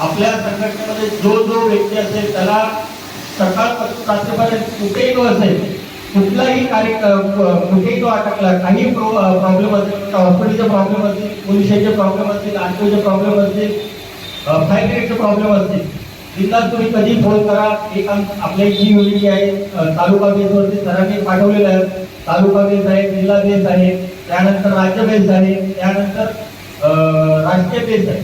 आपल्या संघटनेमध्ये जो जो व्यक्ती असेल त्याला सकाळपासून रात्रीपर्यंत कुठेही तो असेल कुठलाही कार्य कुठेही तो अटकला काही प्रॉब्लेम असेल हॉस्पिटलचे प्रॉब्लेम असतील पोलिसांचे प्रॉब्लेम असतील आरटीओचे प्रॉब्लेम असतील फायर ब्रिगेडचे प्रॉब्लेम असतील जिल्हा तुम्ही कधी फोन करा एक आपल्या जी युनिटी आहे तालुका बेसवरती सरांनी पाठवलेलं आहे. तालुका बेस आहे जिल्हा बेस आहे त्यानंतर राज्य बेस आहे त्यानंतर राष्ट्रीय बेस आहे.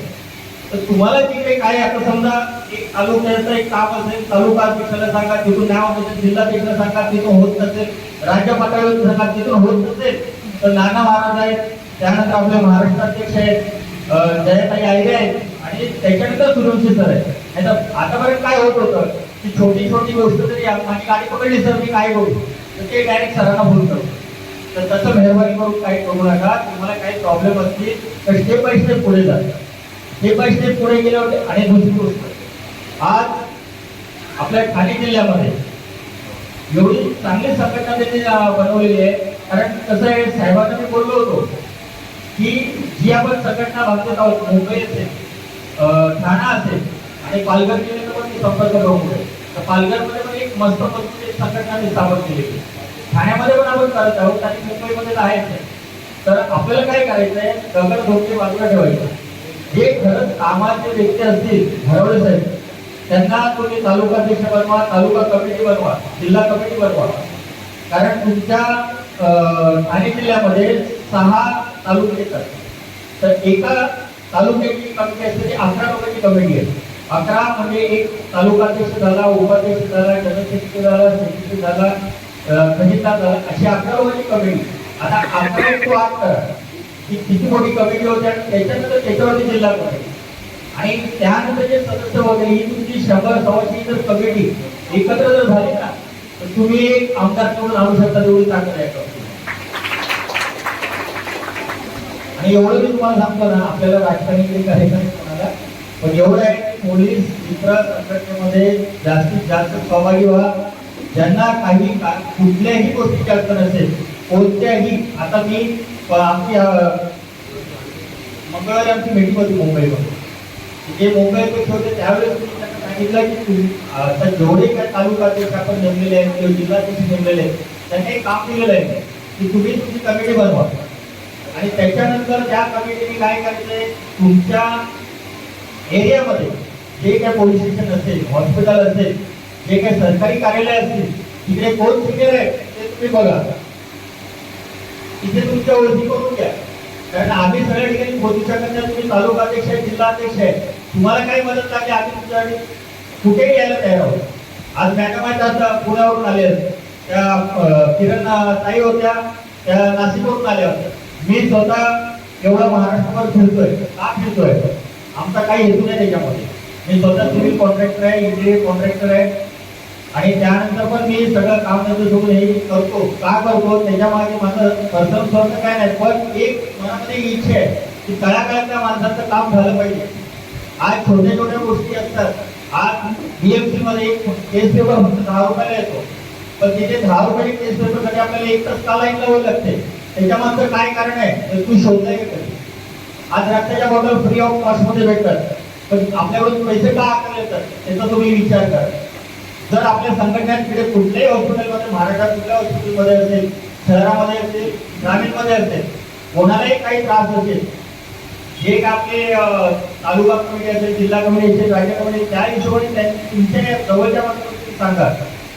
तर तुम्हाला तिकडे काय आता समजा एक तालुक्याचं एक काम असेल तालुका अध्यक्षाला सांगा तिथून नाव असेल जिल्हा अध्यक्षाला सांगा तिथून होत नसेल राज्य पातळीवर सांगा तिथून होत नसेल तर नाना महाराज आहेत त्यानंतर आपले महाराष्ट्र अध्यक्ष आहेत अ, जयाताई आयरे आहेत आणि त्याच्यानंतर सूर्यवंशी सर आहे नाही आतापर्यंत काय होत होतं? की छोटी छोटी गोष्ट तरी माझी गाडी पकडली सर मी काय करू तर ते डायरेक्ट सरांना फोन करतो तर तसं मेहरबानी करून काही करू नका तुम्हाला काही प्रॉब्लेम असतील तर स्टेप बाय स्टेप पुढे जातात स्टेप बाय स्टेप पुढे गेल्यावर आणि गोष्टी होत आज आपल्या ठाणे जिल्ह्यामध्ये एवढी चांगली संघटना त्यांनी बनवलेली आहे. कारण कसं आहे साहेबांना मी बोललो होतो की जी आपण संघटना बांधत आहोत मुंबई असेल ठाणा असेल आणि पालघर जिल्ह्याचा पण मी संपर्क करून तर पालघरमध्ये पण एक मस्त मजबूत संघटना मी स्थापन केली ठाण्यामध्ये पण आपण करत आहोत आणि मुंबईमध्ये तर आहेच तर आपल्याला काय करायचं आहे दगड धोके बाजूला ठेवायचं. जे खरंच कामाचे व्यक्ती असतील हरवले साहेब त्यांना तुम्ही तालुका अध्यक्ष बनवा तालुका कमिटी बनवा जिल्हा कमिटी बनवा. कारण तुमच्या अं, ठाणे जिल्ह्यामध्ये सहा तालुके येतात. तर एका तालुक्याची कमिटी असते ती अकरा लोकांची कमिटी आहे. अकरा म्हणजे एक तालुका अध्यक्ष झाला उपाध्यक्ष झाला जनरल झाला सेक्रेटरी झाला अं, खजिनदार झाला अशी अकरा लोकांची कमिटी. आता अकरा एक आठ करा. ही किती मोठी कमिटी होती आणि त्याच्यानंतर त्याच्यावरती जिल्हा कमिटी आणि त्यानंतर जे सदस्य वगैरे ही तुमची शंभर सव्वाशे जर कमिटी एकत्र जर झाली ना तर तुम्ही एक आमदार निवडून आणू शकता तेवढी चांगलं आहे. आणि एवढं मी तुम्हाला सांगतो ना आपल्याला राजकारणी काही करायचं नाही कोणाला पण एवढं आहे की पोलीस मित्र संघटनेमध्ये जास्तीत जास्त सहभागी व्हा. ज्यांना काही कुठल्याही गोष्टीची अडचण असेल कोणत्याही आता मी आमची मंगळवारी आमची मीटिंग होती मुंबईमध्ये जे मुंबईत होते त्यावेळेस त्यांना सांगितलं की तुम्ही आता जेवढे काय तालुका अध्यक्ष आपण नेमलेले आहेत किंवा जिल्हाध्यक्ष नेमलेले आहेत त्यांनी एक काम दिलेलं आहे की तुम्ही तुमची कमिटी बनवा. आणि त्याच्यानंतर त्या कमिटीने काय करायचंय तुमच्या एरियामध्ये जे काय पोलीस स्टेशन असेल हॉस्पिटल असेल जे काही सरकारी कार्यालय असतील तिकडे कोण सिनियर आहे ते तुम्ही बघा. तिथे तुमच्या ओळखी करून घ्या. कारण आम्ही सगळ्या ठिकाणी पोहोचू शकत तुम्ही तालुका अध्यक्ष आहे जिल्हा अध्यक्ष आहे. तुम्हाला काही मदत लागली आम्ही तुमच्यासाठी? कुठेही यायला तयार आहोत. आज मॅडम आहेत आता पुण्यावरून आले त्या किरण ताई होत्या त्या नाशिकवरून आल्या होत्या. मी स्वतः एवढा महाराष्ट्रभर फिरतोय का फिरतोय? आमचा काही हेतू नाही त्याच्यामध्ये. मी स्वतः सिव्हिल कॉन्ट्रॅक्टर आहे इंजिनियर कॉन्ट्रॅक्टर आहे. आणि त्यानंतर पण मी सगळं काम त्याचं सोडून हे करतो. का करतो? त्याच्यामागे माझं प्रथम स्वार्थ काय नाही पण एक मनामध्ये इच्छा आहे की तळागाळातल्या माणसाचं काम झालं पाहिजे. आज छोट्या छोट्या गोष्टी असतात. आज बीएमसी मध्ये एक केस पेपर फक्त दहा रुपयाला येतो. पण तिथे दहा रुपयाची केस पेपरसाठी आपल्याला एक तास का लाईन लावावी लागते. त्याच्यामागचं काय कारण आहे तर तू शोधलाय का कधी. आज रक्ताच्या बॉटल फ्री ऑफ कॉस्टमध्ये भेटतात. पण आपल्याकडून पैसे का आकारले येतात त्याचा तुम्ही विचार करा. जर आपल्या संघटनांकडे कुठल्याही हॉस्पिटलमध्ये महाराष्ट्रात कुठल्या हॉस्पिटलमध्ये असेल शहरामध्ये असेल ग्रामीणमध्ये असेल कोणालाही काही त्रास असेल जे काय आपले तालुका कमिटी असेल जिल्हा कमिटी असेल राज्य कमिटी त्या हिशोबाने त्यांनी तुमच्या जवळच्या माणसाला सांगा.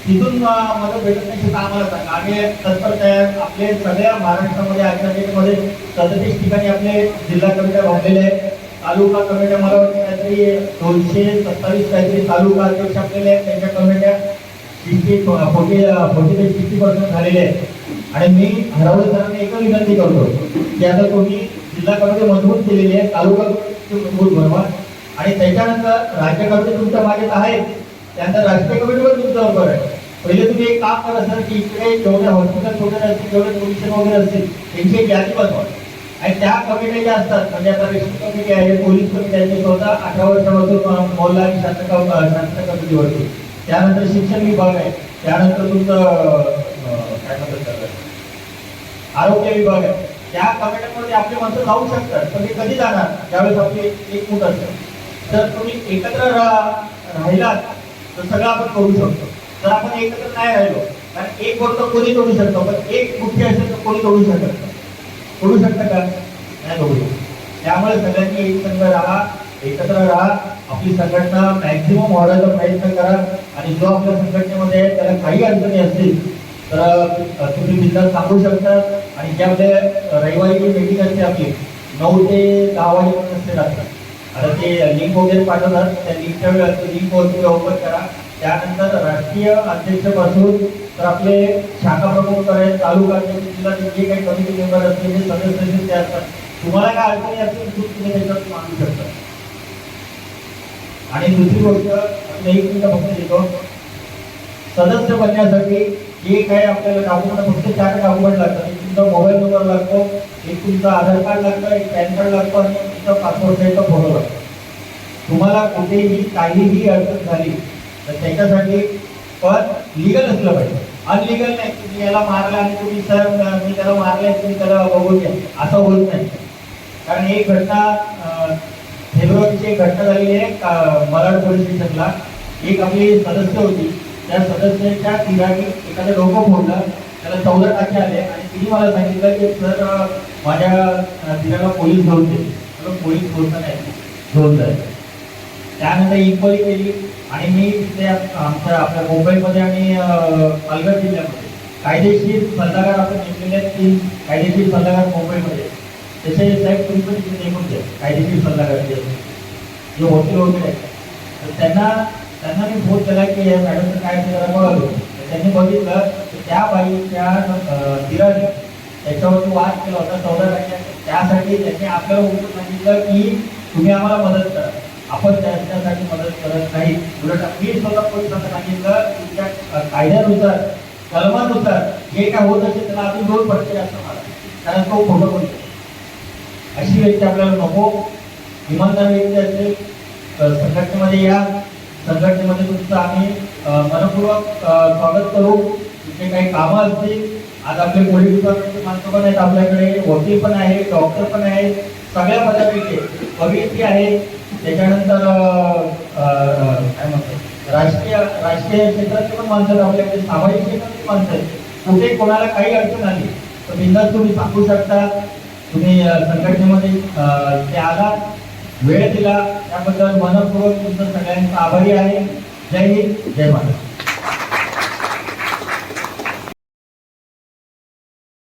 तिथून मदत भेटत नाही सुद्धा आम्हाला सांगा. आम्ही तत्पर तयार आपले सगळ्या महाराष्ट्रामध्ये आजच्यामध्ये सदतीस ठिकाणी आपले जिल्हा कमिट्या बांधलेल्या आहेत. तालुका कमिट्या मला वाटतं काहीतरी दोनशे सत्तावीस काहीतरी तालुका अध्यक्ष आपलेले आहेत. त्यांच्या कमिट्या सिक्स्टी फोर्टी फोर्टी ते सिक्स्टी पर्सेंट झालेले आहेत. आणि मी हरवलं सरांना एकच विनंती करतो की आता तुम्ही जिल्हा कमिटी मजबूत केलेली आहे तालुका कमिटी मजबूत बनवा. आणि त्याच्यानंतर राज्य कमिटी तुमच्या मागे आहे त्यानंतर राष्ट्रीय कमिटी पण तुमच्या आहे. पहिले तुम्ही एक काम करा सर की इकडे जेवढ्या हॉस्पिटल वगैरे असतील जेवढे पोलिशन वगैरे असतील त्यांची एक यादी बनवा. आणि त्या कमिटी ज्या असतात म्हणजे आता रेशन कमिटी आहे पोलीस कमिटी आहे स्वतः अठरा वर्षापासून मौला आणि शासक शासक कमिटीवरती. त्यानंतर शिक्षण विभाग आहे. त्यानंतर तुमचं काय म्हणतात आरोग्य विभाग आहे. त्या कमिट्यांमध्ये आपले माणसं जाऊ शकतात पण ते कधी जाणार? ज्यावेळेस आपले एक मूठ असतं. तर तुम्ही एकत्र रा- राहिलात तर सगळं आपण करू शकतो. तर आपण एकत्र नाही राहिलो कारण एक गोष्ट कोणी तोडू शकतो पण एक मुख्य असेल तर कोणी तोडू शकत नाही. सोडू शकतं का? नाही तोडू शकत. त्यामुळे सगळ्यांनी एकसंघ राहा एकत्र राहा. आपली संघटना मॅक्झिमम वाढवायचा प्रयत्न करा. आणि जो आपल्या संघटनेमध्ये आहे, त्याला काही अडचणी असतील तर तुम्ही बिंदास सांगू शकता. आणि जे आपले रविवारी जी मीटिंग असते आपली नऊ ते दहा वाजेपर्यंत असते रात्री. आता ते लिंक वगैरे पाठवतात. त्या लिंकच्या लिंक वरती ओपन करा. त्यानंतर राष्ट्रीय अध्यक्षपासून तर आपले शाखा प्रमुख आहेत तालुका जिल्हा जे काही कमिटी मेंबर असतील ते सदस्य असतील ते असतात. तुम्हाला काय अडचणी असतील तुम्ही त्याच्यात मांडू शकता. आणि दुसरी गोष्ट आपल्या एक मिनिट फक्त देतो सदस्य बनण्यासाठी जे काही आपल्याला डॉक्युमेंट फक्त चार डॉक्युमेंट लागतात. एक तुमचा मोबाईल नंबर लागतो एक तुमचं आधार कार्ड लागतं एक पॅन कार्ड लागतो आणि तुमचा पासपोर्ट साईजचा फोटो लागतो. तुम्हाला कुठेही काहीही अडचण झाली तर त्याच्यासाठी पण लिगल असलं पाहिजे. अनलिगल नाही. तुम्ही याला मारलं आणि तुम्ही सर मी त्याला मारलंय तुम्ही त्याला बघून घ्या. असं होत नाही. कारण ही घटना फेब्रुवारीची एक घटना झालेली आहे का- पोलीस स्टेशनला. एक आपली सदस्य होती. त्या सदस्याच्या तिराने एखादं डोकं फोडलं. त्याला चौदा टाके आले आणि तिने मला सांगितलं की सर माझ्या तिराला पोलीस धरते म्हणून पोलीस बोलता नाही घेऊन जायचं त्यानंतर इन्क्वायरी केली आणि मी तिथे आमच्या आपल्या मुंबईमध्ये आणि पालघर जिल्ह्यामध्ये कायदेशीर सल्लागार आपण नेमलेले आहेत तीन कायदेशीर सल्लागार मुंबईमध्ये. त्याचे साहेब तुम्ही पण तिथे नेमून द्या कायदेशीर सल्लागार जे जे वकील वगैरे आहेत. तर त्यांना त्यांना मी फोन केला की या मॅडमचं काय ते जरा बघालो तर त्यांनी बघितलं की त्या बाईच्या अं, दिराने त्याच्यावरती वाद केला होता चौदा टक्क्यात त्यासाठी त्यांनी आपल्याला सांगितलं की तुम्ही आम्हाला मदत करा. आपण त्यांच्यासाठी मदत करत नाही. उलट मी स्वतः पण सांगितलं की त्या कायद्यानुसार कलमानुसार जे काय होत असेल त्याला आपली दोन पडते असं मला कारण तो खोटं पण अशी व्यक्ती आपल्याला नको. इमानदार व्यक्ती असेल तर संघटनेमध्ये या. संघटनेमध्ये तुमचं आम्ही मनपूर्वक स्वागत करू. तुमचे काही कामं असतील आज आपले पोलीस डिपार्टमेंटचे माणसं पण आहेत आपल्याकडे वकील पण आहे डॉक्टर पण आहे सगळ्या पदापैकी अभिनेत्री आहे. त्याच्यानंतर काय म्हणतो? राजकीय राजकीय क्षेत्रातले पण माणसं आपल्याकडे. सामाजिक क्षेत्रातली माणसं आहेत. कुठे कोणाला काही अडचण आली तर बिंदास तुम्ही सांगू शकता. तुम्ही संघटनेमध्ये ते आला वेळ दिला. त्याबद्दल मनपूर्वक तुमचं सगळ्यांचा आभारी आहे. जय हिंद जय महाराष्ट्र.